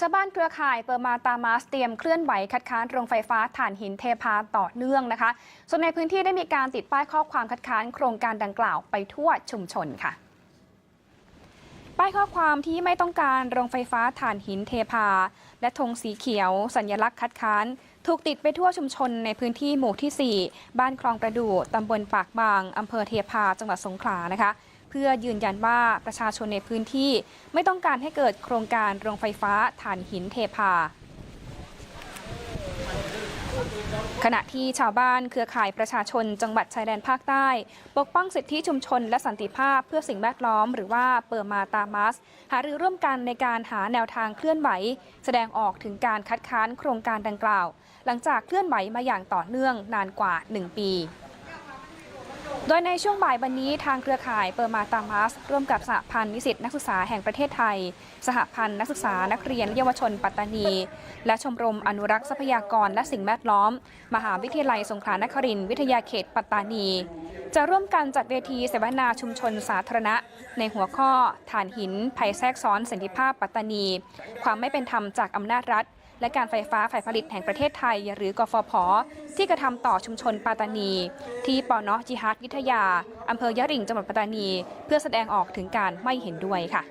ชาวบ้านเครือข่ายเปอร์มาตามาสเตรียมเคลื่อนไหวคัดค้านโรงไฟฟ้าถ่านหินเทพาต่อเนื่องนะคะ ส่วนในพื้นที่ได้มีการติดป้ายข้อความคัดค้านโครงการดังกล่าวไปทั่วชุมชนค่ะ ข้อความที่ไม่ต้องการโรงไฟฟ้าถ่านหินเทพา และธงสีเขียว สัญลักษณ์คัดค้าน ถูกติดไปทั่วชุมชนในพื้นที่หมู่ที่ 4 บ้านคลองประดู่ตำบลปากบางอำเภอเทพา จังหวัดสงขลานะคะ เพื่อยืนยันว่าประชาชนในพื้นที่ไม่ต้องการให้เกิดโครงการโรงไฟฟ้าถ่านหินเทพา ขณะที่ชาวบ้านเครือข่ายประชาชนจังหวัดชายแดนภาคใต้ ปกป้องสิทธิชุมชนและสันติภาพเพื่อสิ่งแวดล้อมหรือว่าเปิดมาตามัส หารือร่วมกันในการหาแนวทางเคลื่อนไหว แสดงออกถึงการคัดค้านโครงการดังกล่าว หลังจากเคลื่อนไหวมาอย่างต่อเนื่องนานกว่า 1 ปี โดยในช่วงบ่ายวันนี้ทางเครือข่ายเปอร์มาตามัสร่วมกับสหพันธ์นิสิตนักศึกษาแห่งประเทศไทย สหพันธ์นักศึกษานักเรียนเยาวชนปัตตานี และชมรมอนุรักษ์ทรัพยากรและสิ่งแวดล้อม มหาวิทยาลัยสงขลานครินทร์วิทยาเขตปัตตานี จะร่วมกันจัดเวทีเสวนาชุมชนสาธารณะ ในหัวข้อ ฐานหินภัยแทรกซ้อนสันติภาพปัตตานี ความไม่เป็นธรรมจากอำนาจรัฐ และการไฟฟ้าฝ่ายผลิตแห่งประเทศไทย หรือกฟผ ที่กระทำต่อชุมชนปัตตานี ที่ปอนอจิฮัดวิทยาอำเภอยะริงจังหวัดปัตตานี เพื่อแสดงออกถึงการไม่เห็นด้วยค่ะ